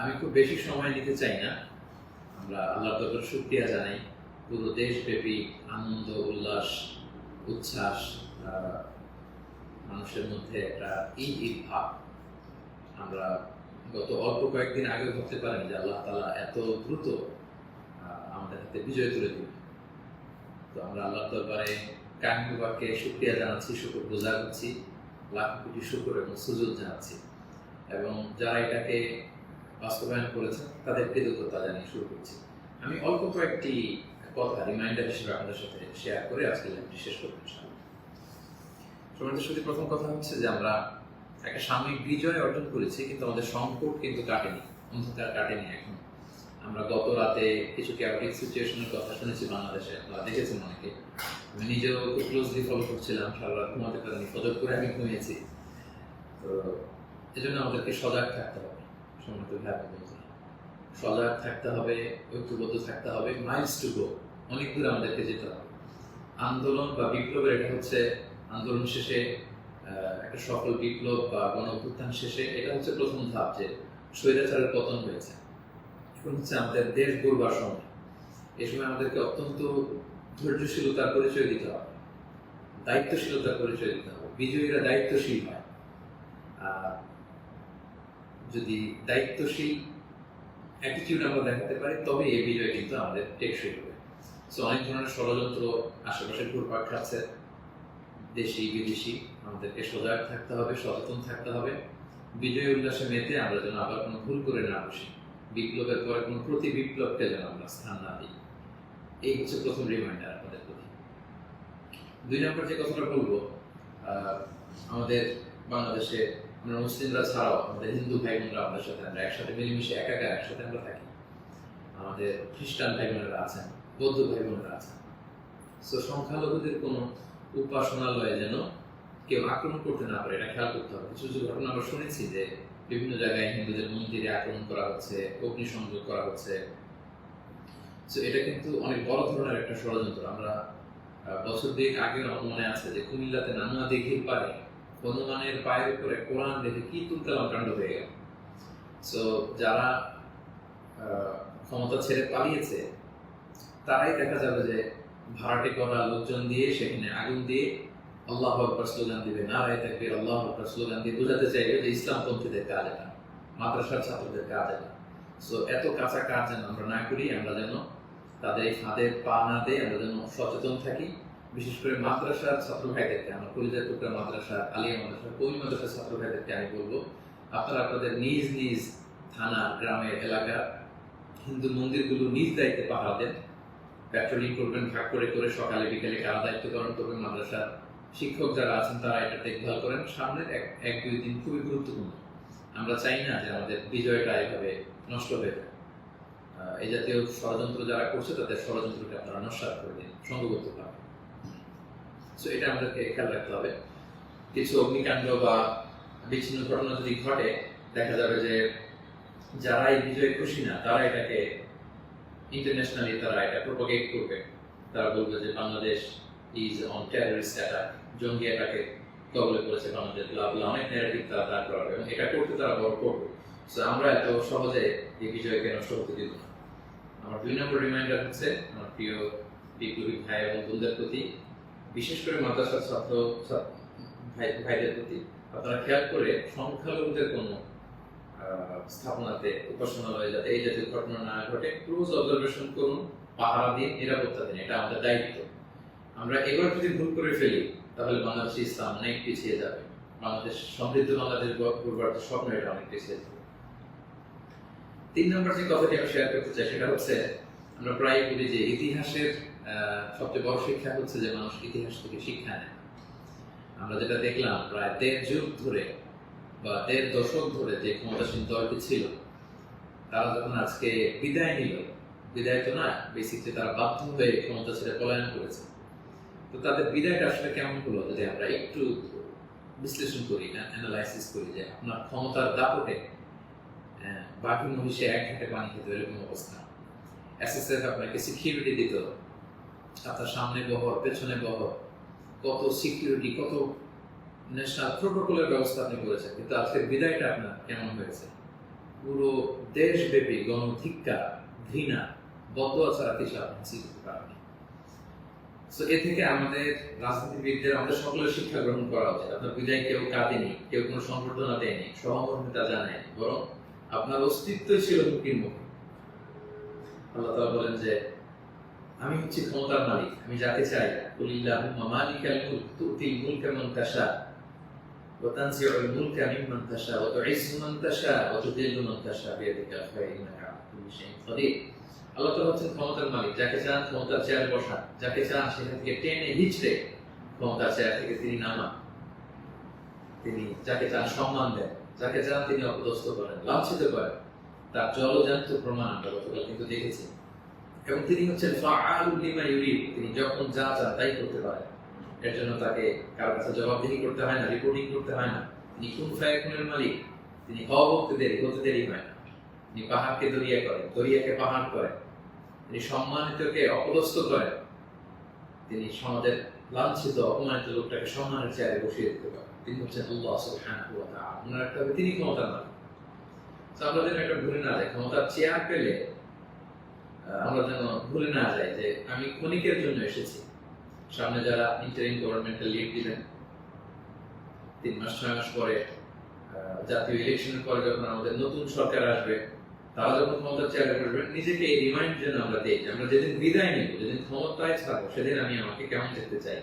আমি খুব বেশি সময় নিতে চাই না। আমরা আল্লাহ দরবার শুক্রিয়া জানাই। পুরো দেশব্যাপী আনন্দ, উল্লাস, উচ্ছ্বাস মানুষের মধ্যে একটা ঈদ ঈদ ভাব আমরা গত অল্প কয়েকদিন আগে ভাবতে পারেন যে আল্লাহ তালা এত দ্রুত আমাদের হাতে বিজয় তুলে দিবে তো আমরা আল্লাহ দরবারে কাহিনীবাকে শুক্রিয়া জানাচ্ছি, শুক্র বোঝা করছি, লাখ কোটি শুক্র এবং সুযোগ জানাচ্ছি। এবং যারা এটাকে বাস্তবায়ন করেছেন, তাদের কৃতজ্ঞতা জানিয়ে শুরু করছি। আমি অল্প কয়েকটি কথা রিমাইন্ডার হিসেবে আপনাদের সাথে শেয়ার করে আজকে লাইভটি শেষ করব সমাজের সাথে প্রথম কথা হচ্ছে যে আমরা একটা সাময়িক বিজয় অর্জন করেছি, কিন্তু আমাদের সংকট কিন্তু কাটেনি, অন্ধকার কাটেনি এখন। আমরা গত রাতে কিছু ক্যাওটিক সিচুয়েশনের কথা শুনেছি বাংলাদেশে, আপনারা দেখেছেন অনেকে। আমি নিজেও খুব ক্লোজলি ফলো করছিলাম, সারা রাত ঘুমাতে পারিনি, ফজর করে আমি ঘুমিয়েছি। তো এজন্য আমাদেরকে সজাগ থাকতে হবে। সজাগ থাকতে হবে, ঐক্যবদ্ধ থাকতে হবে মাইলস টু গো অনেক দূর আমাদেরকে যেতে হবে। আন্দোলন বা বিপ্লবের এটা হচ্ছে আন্দোলন শেষে একটা সফল বিপ্লব বা গণ শেষে এটা হচ্ছে প্রথম ধাপ যে স্বৈরাচারের পতন হয়েছে। এখন হচ্ছে আমাদের দেশ গড়বার সময়। এই সময় আমাদেরকে অত্যন্ত ধৈর্যশীলতার পরিচয় দিতে হবে। দায়িত্বশীলতার পরিচয় দিতে হবে। বিজয়ীরা দায়িত্বশীল হয়। আর যদি দায়িত্বশীল অ্যাটিটিউড আমরা দেখাতে পারি, তবে এই বিজয় কিন্তু আমাদের টেকসই হবে। সো অনেক ধরনের ষড়যন্ত্র আশেপাশে ঘুরপাক খাচ্ছে। দেশি, বিদেশি, আমাদেরকে সজাগ থাকতে হবে, সচেতন থাকতে হবে। বিজয় উল্লাসে মেতে আমরা যেন আবার কোনো ভুল করে না বসি। বিপ্লবের পরে কোনো প্রতি বিপ্লবকে যেন আমরা স্থান না দিই। এই হচ্ছে প্রথম রিমাইন্ডার আমাদের প্রতি। দুই নম্বর যে কথাটা বলব আমাদের বাংলাদেশে আমরা মুসলিমরা ছাড়াও আমাদের হিন্দু ভাই বোনরা আমাদের সাথে, আমরা একসাথে মিলেমিশে একাকার একসাথে আমরা থাকি। আমাদের খ্রিস্টান ভাই বোনেরা আছেন, বৌদ্ধ ভাই বোনেরা আছেন। সো সংখ্যালঘুদের কোনো উপাসনালয়ে যেন কেউ আক্রমণ করতে না পারে, এটা খেয়াল করতে হবে। কিছু কিছু ঘটনা আমরা শুনেছি যে বিভিন্ন জায়গায় হিন্দুদের মন্দিরে আক্রমণ করা হচ্ছে, অগ্নিসংযোগ করা হচ্ছে। তো এটা কিন্তু অনেক বড় ধরনের একটা ষড়যন্ত্র। আমরা বছর দুয়েক আগেও আমার মনে আছে যে কুমিল্লাতে নানুয়া দিঘির পারে হনুমানের পায়ের উপরে কোরআন রেখে কি তুলকালাম কাণ্ড হয়ে গেল। সো যারা ক্ষমতা ছেড়ে পালিয়েছে, তারাই দেখা যাবে যে ভাড়াটে করা লোকজন দিয়ে, সেখানে আগুন দিয়ে আল্লাহ আকবর স্লোগান দিবে। নারায় থাকবে আল্লাহ আকবর স্লোগান দিয়ে বোঝাতে চাইবে যে ইসলামপন্থীদের কাজ এটা, মাদ্রাসার ছাত্রদের কাজ এটা। সো এত কাঁচা কাজ যেন আমরা না করি, আমরা যেন তাদের এই ফাঁদে পা না দিয়ে আমরা যেন সচেতন থাকি। বিশেষ করে মাদ্রাসার ছাত্র ভাইদেরকে আমরা কলিজার টুকরা মাদ্রাসা, আলিয়া মাদ্রাসা কই মাদ্রাসার ছাত্র ভাইদেরকে আমি বলব, আপনারা আপনাদের নিজ নিজ থানা, গ্রামের এলাকা, হিন্দু মন্দিরগুলো নিজ দায়িত্বে পাহারা দেন। পেট্রোলিং করবেন ভাগ করে করে সকালে বিকেলে কারা দায়িত্ব পালন করবেন মাদ্রাসার শিক্ষক যারা আছেন তারা এটা দেখভাল করেন। সামনের এক এক, দুই দিন খুবই গুরুত্বপূর্ণ। আমরা চাই না যে আমাদের বিজয়টা এভাবে নষ্ট হয়ে যায়। এই জাতীয় ষড়যন্ত্র যারা করছে তাদের ষড়যন্ত্রকে আপনারা নস্বাত করে দিন সংঘবদ্ধ ভাবে। সো এটা আমাদেরকে খেয়াল রাখতে হবে। কিছু অগ্নিকাণ্ড বা বিচ্ছিন্ন ঘটনা যদি ঘটে, দেখা যাবে যে যারা এই বিজয়ে খুশি না, তারা এটাকে ইন্টারন্যাশনালি তারা এটা প্রোপাগেট করবে। তারা বলবে যে Bangladesh is on terrorist attack জঙ্গি অ্যাটাকে কবলে পড়েছে বাংলাদেশ লাভ অনেক নেগেটিভ তারা দাঁড় করাবে এবং এটা করতে তারা বড় করবে। সো আমরা এত সহজে এই বিজয়কে নষ্ট হতে দিব না। আমার দুই নম্বর রিমাইন্ডার হচ্ছে, আমার প্রিয় বিপ্লবী ভাই এবং বোনদের প্রতি বিশেষ করে মাদ্রাসার ছাত্র ভাইদের প্রতি আপনারা খেয়াল করে সংখ্যালঘুদের কোনো স্থাপনাতে, উপাসনালয়ে যাতে এই জাতীয় ঘটনা না ঘটে ক্লোজ অবজারভেশন করুন, পাহারা দিন নিরাপত্তা দিন, এটা আমাদের দায়িত্ব। আমরা এবার যদি ভুল করে ফেলি, তাহলে বাংলাদেশ ইসলাম অনেক পিছিয়ে যাবে। বাংলাদেশ, সমৃদ্ধ বাংলাদেশ করবার স্বপ্ন, এটা অনেক পিছিয়ে যাবে। তিন নম্বর যে কথাটি আমি শেয়ার করতে চাই, সেটা হচ্ছে, আমরা প্রায় বলি যে ইতিহাসের সবচেয়ে বড় শিক্ষা হচ্ছে যে মানুষ ইতিহাস থেকে শিক্ষা নেয়। আমরা যেটা দেখলাম, প্রায় দেড় যুগ ধরে বা দেড় দশক ধরে যে ক্ষমতাসীন দলটি ছিল, তারা যখন আজকে বিদায় নিল, বিদায় তো না বেসিকলি তারা বাধ্য হয়ে ক্ষমতা ছেড়ে পলায়ন করেছে। তো তাদের বিদায়টা আসলে কেমন হলো যদি আমরা একটু বিশ্লেষণ করি না অ্যানালাইসিস করি যে আপনার ক্ষমতার দাপটে বাকি মহিষে এক ঘাটে পানি খেতে এরকম অবস্থা। এসএসএফ আপনাকে সিকিউরিটি দিত আপনার সামনে বহর পেছনে বহর কত সিকিউরিটি কত ন্যাশনাল প্রোটোকলের ব্যবস্থা আপনি করেছেন। কিন্তু আজকের বিদায়টা আপনার কেমন হয়েছে? পুরো দেশব্যাপী গণধিক্কা ঘৃণা, বদয়া ছাড়া কিছু আপনি চিনতে পারেন তো এ থেকে আমাদের রাজনীতিবিদদের, আমাদের সকলের শিক্ষা গ্রহণ করা উচিত। আপনার বিদায় কেউ কাঁদেনি, কেউ কোনো সংবর্ধনা দেয়নি, সহমর্মিতা জানায়নি। বরং আপনার অস্তিত্ব ছিল হুকির মুখে। আল্লাহ তাআলা বলেন যে আমি হচ্ছি ক্ষমতার মালিক, আমি যাকে চাই। কুলিল্লাহুম্মা মালিকাল মুলক মান তাশা, ওয়া তাশা, ওয়া মান তাশা, ওয়া মান তাশা ইন্নাকা আলা কুল্লি শাইইন আল্লাহ হচ্ছেন ক্ষমতার মালিক, যাকে চান ক্ষমতার চেয়ারে বসান, যাকে চান সেখান থেকে টেনে হিচড়ে ক্ষমতার চেয়ার থেকে তিনি নামান। তিনি যাকে চান সম্মান দেন, যাকে চান তিনি অপদস্থ করেন, লাঞ্ছিত করেন। তার জলজান্ত প্রমাণ আমরা গতকাল কিন্তু দেখেছি। এবং তিনি হচ্ছেন তিনি যখন যা চান তাই করতে পারেন, এর জন্য তাকে কারও কাছে জবাবদিহি করতে হয় না রিপোর্টিং করতে হয় না। তিনি কোন মালিক। তিনি হওয়া দেরি হতে দেরি হয় না। তিনি পাহাড়কে দরিয়া করেন, দরিয়াকে পাহাড় করেন। তিনি সম্মানিতকে অপদস্থ করেন। তিনি সমাজের লাঞ্ছিত, অপমানিত লোকটাকে সম্মানের চেয়ারে বসিয়ে দিতে পারেন। তিনি হচ্ছেন আল্লাহ সুবহানাহু ওয়া ওনার একটা তিনি ক্ষমতার মালিক। তো আমরা যেন একটা ভুলে না যাই, ক্ষমতার চেয়ার পেলে আমরা যেন ভুলে না যাই যে আমি ক্ষণিকের জন্য এসেছি। সামনে যারা ইন্টারিম গভর্নমেন্টের লিড দিবেন, তিন মাস, ছয় মাস পরে জাতীয় ইলেকশনের পরে যখন আমাদের নতুন সরকার আসবে, তারা যখন ক্ষমতার নিজেকে এই রিমাইন্ড যেন আমরা দিই আমরা যেদিন বিদায় নিব, যেদিন ক্ষমতায় থাকব, সেদিন আমি আমাকে কেমন দেখতে চাই।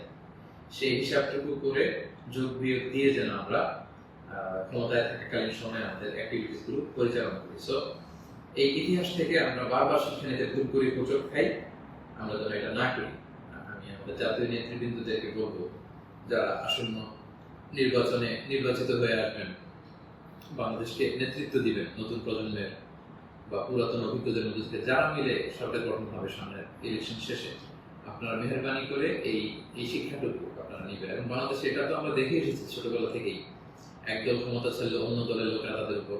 সেই হিসাবটুকু করে যোগ বিয়োগ দিয়ে যেন আমরা ক্ষমতায় থাকাকালীন সময় আমাদের অ্যাক্টিভিটিসগুলো পরিচালনা করি। সো এই ইতিহাস থেকে আমরা বারবার শিক্ষা নিতে ভুল করি খাই। আমরা যেন এটা না করি। আমি আমাদের জাতীয় নেতৃবৃন্দদেরকে বলব, যারা আসন্ন নির্বাচনে নির্বাচিত হয়ে আসবেন, বাংলাদেশকে নেতৃত্ব দিবেন নতুন প্রজন্মের বা পুরাতন অভিজ্ঞদের মধ্যে যারা মিলে সরকার গঠন হবে সামনের ইলেকশন শেষে, আপনারা মেহরবানি করে এই এই শিক্ষাটুকু আপনারা নেবেন। এবং বাংলাদেশে এটা তো আমরা দেখে এসেছি ছোটবেলা থেকেই। একদল ক্ষমতা ছেড়ে অন্য দলের লোকেরা তাদের উপর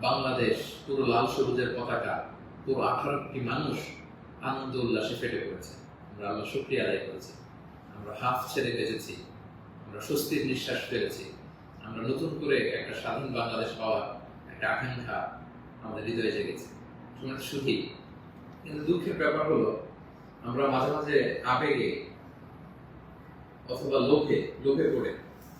বাংলাদেশ পুরো লাল সবুজের পতাকা, পুরো আঠারো কোটি মানুষ আনন্দ উল্লাসে ফেটে পড়েছে। আমরা আল্লাহ শুক্রিয়া আদায় করেছি। আমরা হাফ ছেড়ে বেঁচেছি। আমরা স্বস্তির নিঃশ্বাস ফেলেছি। আমরা নতুন করে একটা স্বাধীন বাংলাদেশ পাওয়ার একটা আকাঙ্ক্ষা আমাদের হৃদয়ে জেগেছে। শুনে সুখী। কিন্তু দুঃখের ব্যাপার হলো, আমরা মাঝে মাঝে আবেগে অথবা লোভে লোভে পড়ে।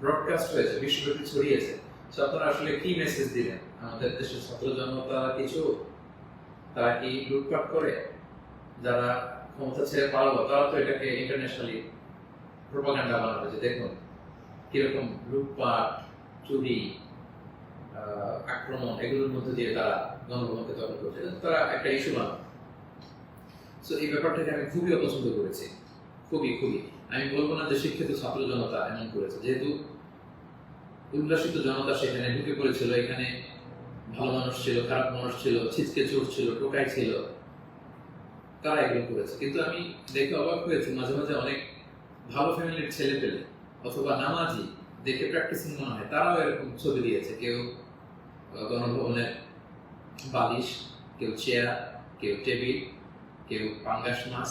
ব্রডকাস্ট হয়েছে বিশ্বব্যাপী ছড়িয়েছে। তো আপনারা আসলে কি মেসেজ দিলেন? আমাদের দেশের ছাত্র জনতা কিছু তারা কি লুটপাট করে? যারা ক্ষমতা ছেড়ে পালাবো, তারা তো এটাকে ইন্টারন্যাশনালি প্রোপাগান্ডা বানাবে। যে দেখুন, কীরকম লুটপাট, চুরি আক্রমণ, এগুলোর মধ্যে দিয়ে তারা গণভবনকে দখল করছে। তারা একটা ইস্যু বানাবে। তো এই ব্যাপারটাকে আমি খুবই অপছন্দ করেছি। খুবই খুবই। আমি বলব না যে শিক্ষিত ছাত্র জনতা এমন করেছে। যেহেতু উল্লাসিত জনতা সেখানে ঢুকে পড়েছিল এখানে ভালো মানুষ ছিল খারাপ মানুষ ছিল ছিচকে চোর ছিল টোকাই ছিল তারা এগুলো করেছে। কিন্তু আমি দেখে অবাক হয়েছি মাঝে মাঝে অনেক ভালো ফ্যামিলির ছেলে পেলে অথবা নামাজি দেখে প্র্যাকটিসিং মনে হয় তারাও এরকম ছবি দিয়েছে। কেউ আহ, গণভবনের বালিশ কেউ চেয়ার কেউ টেবিল কেউ পাঙ্গাস মাছ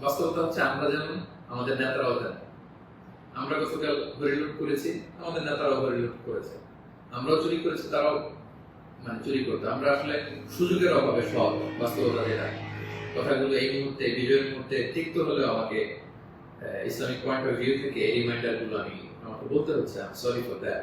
বাস্তবতা হচ্ছে আমরা যেমন, আমাদের নেতারাও যেমন আমরা গতকাল হরিলুট করেছি, আমাদের নেতারাও হরিলুট করেছে। আমরাও চুরি করেছি, তারাও মানে চুরি করতো। আমরা আসলে সুযোগের অভাবে সব বাস্তবতা যেটা কথাগুলো এই মুহূর্তে, বিজয়ের মুহূর্তে তিক্ত হলেও আমাকে ইসলামিক পয়েন্ট অফ ভিউ থেকে এই রিমাইন্ডারগুলো আমি, আমাকে বলতে হচ্ছে সরি ফর দ্যাট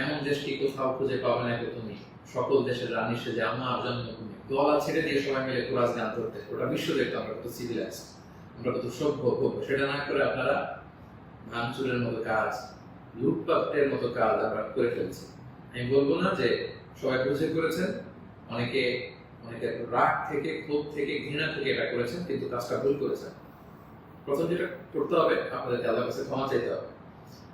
এমন দেশটি কোথাও খুঁজে পাবে না তুমি? সকল দেশের রানী সেজে আমার জন্মভূমি গলা ছেড়ে দিয়ে সবাই মিলে কোরআস গান করতে। ওটা বিশ্ব দেখতো আমরা কত সিভিলাইজ আমরা কত সভ্য, ভব্য। সেটা না করে আপনারা ভাঙচুরের মতো কাজ, লুটপাটের মতো কাজ আমরা করে ফেলছি। আমি বলব না যে সবাই বুঝে করেছেন অনেকে অনেকে রাগ থেকে, ক্ষোভ থেকে, ঘৃণা থেকে এটা করেছেন, কিন্তু কাজটা ভুল করেছেন। প্রথম যেটা করতে হবে, আপনাদেরকে আল্লাহর কাছে ক্ষমা চাইতে হবে।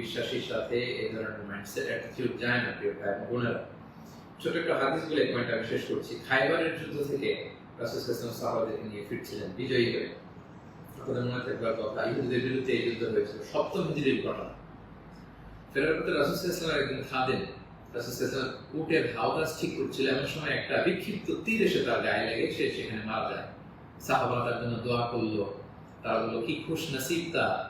বিশ্বাসীর সাথে এই ধরনের মাইন্ডসেট অ্যাটিটিউড যায় না, প্রিয় ভাই বোনেরা। ছোট একটা হাদিস বলে পয়েন্ট আমি শেষ করছি। খাইবারের যুদ্ধ থেকে রাসূল সাল্লাল্লাহু সাহাবাদেরকে নিয়ে ফিরছিলেন, বিজয়ী হয়ে। আপনাদের মনে থাকবার কথা ইহুদিদের বিরুদ্ধে এই যুদ্ধ হয়েছিল। সপ্তম হিজরির ঘটনা। ফেরার পথে রাসূল সাল্লাল্লাহু একদিন খাদেন রাসূল সাল্লাল্লাহু উটের হাওদাস ঠিক করছিল। এমন সময় একটা বিক্ষিপ্ত তীর এসে তার গায়ে লেগে, সে সেখানে মারা যায়। সাহাবারা তার জন্য দোয়া করল। তারা বলল, কি খুশ নসিব তা।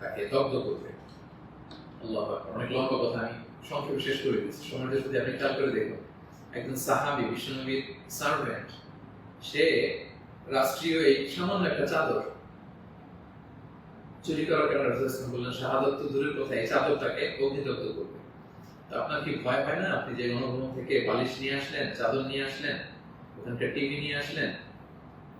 তাকে দগ্ধ করবে। আল্লাহ অনেক লম্বা কথা আমি সংক্ষেপে শেষ করে দিচ্ছি। সময়টা যদি আপনি খেয়াল করে দেখুন, একজন সাহাবি বিশ্বনবীর সার্ভেন্ট সে রাষ্ট্রীয় এই সামান্য একটা চাদর চুরি করার কারণে ইসলাম বললেন, শাহাদত তো দূরের কথা, এই চাদরটাকে অগ্নিদগ্ধ করবে। তো আপনার কি ভয় হয় না? আপনি যে গণভবন থেকে বালিশ নিয়ে আসলেন, চাদর নিয়ে আসলেন, ওখানকার টিভি নিয়ে আসলেন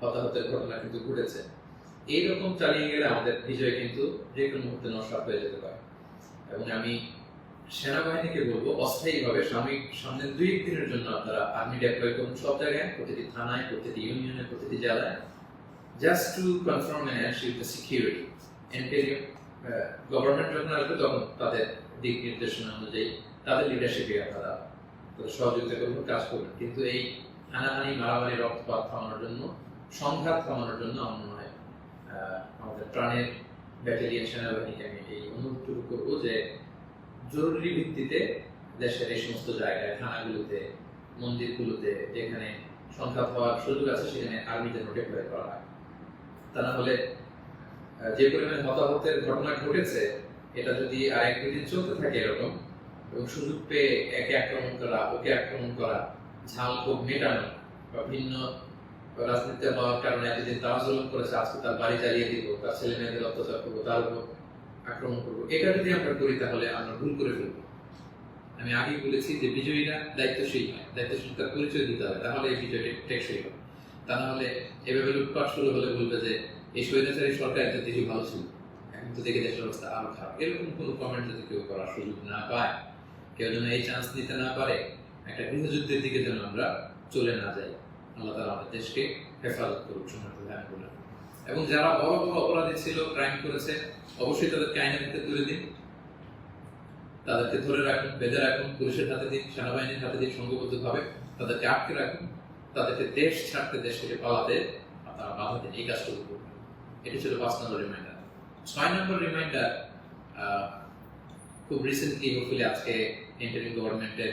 হতাহতের ঘটনা কিন্তু ঘটেছে। এইরকম চালিয়ে গেলে আমাদের বিজয় কিন্তু যে কোনো মুহূর্তে নস্বাত হয়ে যেতে পারে। এবং আমি সেনাবাহিনীকে বলব, অস্থায়ীভাবে সাময়িক সামনে দুই দিনের জন্য আপনারা আর্মি ডেপ্লয় করুন সব জায়গায়, প্রতিটি থানায়, প্রতিটি ইউনিয়নে প্রতিটি জেলায়। Just to confirm the security interim government যখন আসবে তখন তাদের দিক নির্দেশনা অনুযায়ী তাদের লিডারশিপে আপনারা সহযোগিতা করবেন কাজ করবেন কিন্তু এই হানাহানি, মারামারি, রক্তপাত থামানোর জন্য সংঘাত কমানোর জন্য আমার মনে হয় আমাদের প্রাণের ব্যাটালিয়ন সেনাবাহিনীকে আমি এই অনুরোধটুকু করব যে জরুরি ভিত্তিতে দেশের এই সমস্ত জায়গায়, থানাগুলোতে, মন্দিরগুলোতে যেখানে সংঘাত হওয়ার সুযোগ আছে সেখানে আর্মিতে নোটিফাই করা হয়। তা না হলে যে পরিমাণে হতাহতের ঘটনা ঘটেছে, এটা যদি আর এক দুদিন চলতে থাকে এরকম, এবং সুযোগ পেয়ে একে আক্রমণ করা, ওকে আক্রমণ করা, ঝাল খুব মেটানো বা ভিন্ন রাজনীতিতে হওয়ার কারণে এতদিন তারা জুলুম করেছে, আজকে তার বাড়ি জ্বালিয়ে দিব, তার ছেলে মেয়েদের অত্যাচার করব, তার উপর আক্রমণ করব। এটা যদি আমরা করি তাহলে আমরা ভুল করে ফেলব। আমি আগেই বলেছি যে বিজয়ীরা দায়িত্বশীল হয় দায়িত্বশীলতার পরিচয় দিতে হবে, তাহলে এই বিজয়টি টেকসই হবে। তা না হলে এভাবে লুটপাট শুরু হলে বলবে যে এই স্বৈরাচারী সরকার একটা দেশই ভালো ছিল, এখন তো দেখে দেশের অবস্থা আরও খারাপ। এরকম কোনো কমেন্ট যদি কেউ করার সুযোগ না পায়, কেউ যেন এই চান্স নিতে না পারে, একটা গৃহযুদ্ধের দিকে যেন আমরা চলে না যাই। আল্লাহ তালা আমাদের দেশকে হেফাজত করুক সমর্থ ধ্যান করলেন এবং যারা বড় বড় অপরাধী ছিল ক্রাইম করেছে, অবশ্যই তাদেরকে আইনের হাতে তুলে দিন। তাদেরকে ধরে রাখুন, বেঁধে রাখুন, পুলিশের হাতে দিন, সেনাবাহিনীর হাতে দিন, সংঘবদ্ধভাবে তাদেরকে আটকে রাখুন। তাদেরকে দেশ ছাড়তে, দেশ থেকে পালাতে আপনারা বাধা দিন। এই কাজটুকু করবেন এটি ছিল পাঁচ নম্বর রিমাইন্ডার ছয় নম্বর রিমাইন্ডার খুব রিসেন্টলি হোপফুলি আজকে ইন্টারিম গভর্নমেন্টের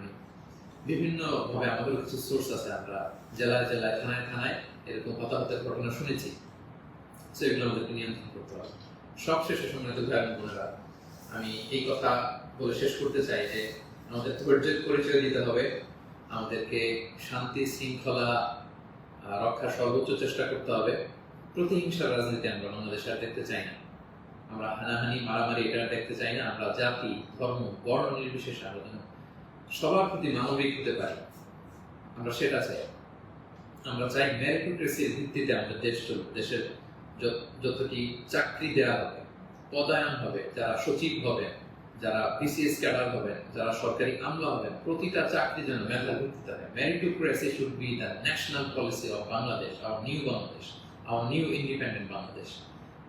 আমি বিভিন্ন ভাবে আমাদের কিছু সোর্স আছে আমরা জেলায় জেলায় থানায় থানায় এরকম হতাহতের ঘটনা শুনেছি। তো এগুলো আমাদেরকে নিয়ন্ত্রণ করতে হবে। সবশেষে সম্মানিত ভাই বোনেরা আমি এই কথা বলে শেষ করতে চাই যে আমাদের ধৈর্যের পরিচয় দিতে হবে। আমাদেরকে শান্তি শৃঙ্খলা আহ, রক্ষার সর্বোচ্চ চেষ্টা করতে হবে। প্রতিহিংসার রাজনীতি আমরা বাংলাদেশে আর দেখতে চাই না। আমরা হানাহানি মারামারি এটা দেখতে চাই না। আমরা জাতি ধর্ম বর্ণ নির্বিশেষে যেন সবার প্রতি মানবিক হতে পারি আমরা সেটা চাই। আমরা চাই মেরিটোক্রেসির ভিত্তিতে আমাদের দেশ চলবে দেশের যত- যতটি চাকরি দেওয়া হবে, পদায়ন হবে, যারা সচিব হবে যারা বিসিএস ক্যাডার হবেন, যারা সরকারি আমলা হবেন, প্রতিটা চাকরি যেন মেধার ভিত্তিতে হবে meritocracy should be the national policy of Bangladesh our new Bangladesh our new independent Bangladesh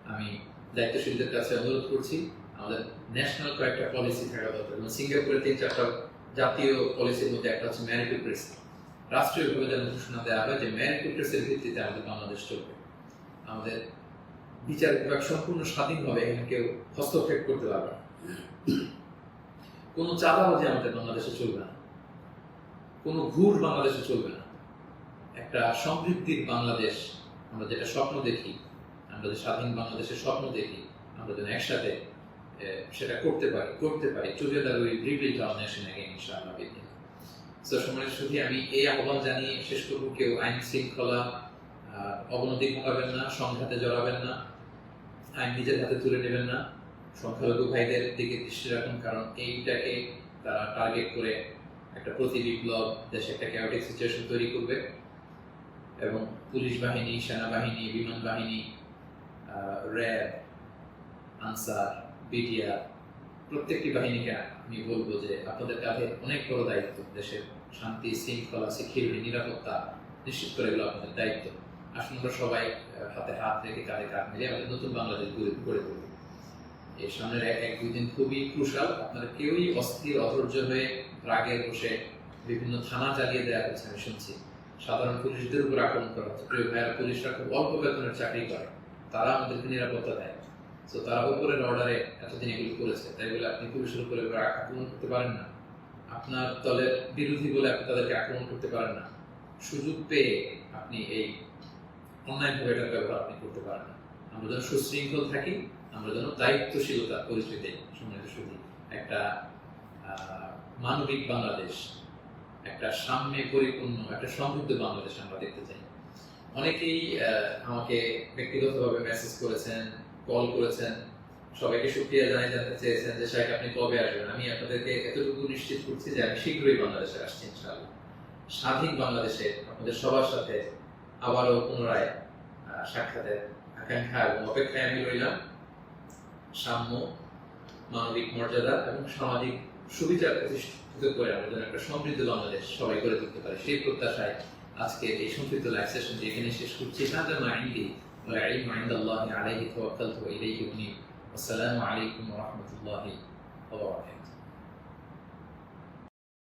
আমি দায়িত্বশীলদের কাছে অনুরোধ করছি, আমাদের ন্যাশনাল কয়েকটা পলিসি থাকা দরকার। এবং সিঙ্গাপুরের তিন চারটা জাতীয় পলিসির মধ্যে একটা হচ্ছে ম্যারিটোক্রেসি রাষ্ট্রীয়ভাবে যেন ঘোষণা দেওয়া হয় যে ম্যারিটোক্রেসির ভিত্তিতে আমাদের বাংলাদেশ চলবে। আমাদের বিচার বিভাগ সম্পূর্ণ স্বাধীনভাবে এখানে কেউ হস্তক্ষেপ করতে পারবে না। কোনো চাঁদাবাজি আমাদের বাংলাদেশে চলবে না। কোনো ঘুর বাংলাদেশে চলবে না। একটা সমৃদ্ধির বাংলাদেশ আমরা যেটা স্বপ্ন দেখি, আমরা যে স্বাধীন বাংলাদেশের স্বপ্ন দেখি, আমরা যেন একসাথে সেটা করতে পারি করতে পারি। Together we rebuild our nation again ইনশাআল্লাহ বিদিন সো সময় শুধু আমি এই আহ্বান জানিয়ে শেষ করব, কেউ আইন শৃঙ্খলা অবনতি ঘটাবেন না, সংঘাতে জড়াবেন না, আইন নিজের হাতে তুলে নেবেন না, সংখ্যালঘু ভাইদের দিকে দৃষ্টি রাখুন, কারণ এইটাকে তারা টার্গেট করে একটা প্রতি বিপ্লব, দেশে একটা ক্যাওটিক সিচুয়েশন তৈরি করবে। এবং পুলিশ বাহিনী, সেনাবাহিনী, বিমান বাহিনী র্যাব, আনসার বিডিআর, প্রত্যেকটি বাহিনীকে আমি বলব যে আপনাদের কাছে অনেক বড় দায়িত্ব, দেশের শান্তি, শৃঙ্খলা, সিকিউরিটি, নিরাপত্তা নিশ্চিত করে এগুলো আপনাদের দায়িত্ব। আসুন আমরা সবাই হাতে হাত রেখে কাঁধে কাঁধ মিলিয়ে আমাদের নতুন বাংলাদেশ গড়ে তুলব। এই সামনের এক দুই দিন খুবই ক্রুশাল আপনারা কেউই অস্থির, অধৈর্য হয়ে রাগে বসে বিভিন্ন থানা চালিয়ে দেওয়া হচ্ছে, আমি শুনছি। সাধারণ পুলিশদের উপর আক্রমণ করা হচ্ছে। প্রিয় ভাইয়ার, পুলিশরা খুব অল্প বেতনের চাকরি করে। তারা আমাদেরকে নিরাপত্তা দেয়। তো তারা উপরের অর্ডারে এতদিন এগুলো করেছে। তাই বলে আপনি পুলিশের উপরে আক্রমণ করতে পারেন না। আপনার দলের বিরোধী বলে আপনি তাদেরকে আক্রমণ করতে পারেন না। সুযোগ পেয়ে আপনি এই অনলাইনভাবে এটার ব্যবহার আপনি করতে পারেন না। আমরা যেন সুশৃঙ্খল থাকি, আমরা যেন দায়িত্বশীলতা পরিচয় দিই সম্মানিত সুদী একটা মানবিক বাংলাদেশ, একটা সাম্যে পরিপূর্ণ, একটা সমৃদ্ধ বাংলাদেশ আমরা দেখতে চাই। অনেকেই আমাকে ব্যক্তিগতভাবে মেসেজ করেছেন কল করেছেন। সবাইকে সুক্রিয়া জানাই, জানতে চেয়েছেন যে সাহেব আপনি কবে আসবেন? আমি আপনাদেরকে এতটুকু নিশ্চিত করছি যে আমি শীঘ্রই বাংলাদেশে আসছি, ইনশাআল্লাহ। স্বাধীন বাংলাদেশে আপনাদের সবার সাথে আবারও পুনরায় সাক্ষাতের আকাঙ্ক্ষা এবং অপেক্ষায় আমি রইলাম। সাম্য, মানবিক মর্যাদা এবং সামাজিক সুবিধা প্রতিষ্ঠিত করে আমরা যেন একটা সমৃদ্ধ বাংলাদেশ সবাই করে তুলতে পারে। সেই প্রত্যাশায় আজকে এই সমৃদ্ধ লাইভ যে এখানে শেষ করছি। না যেন আইনটি والعلم عند الله عليه توكلت وإليه أنيب. والسلام عليكم ورحمة الله وبركاته.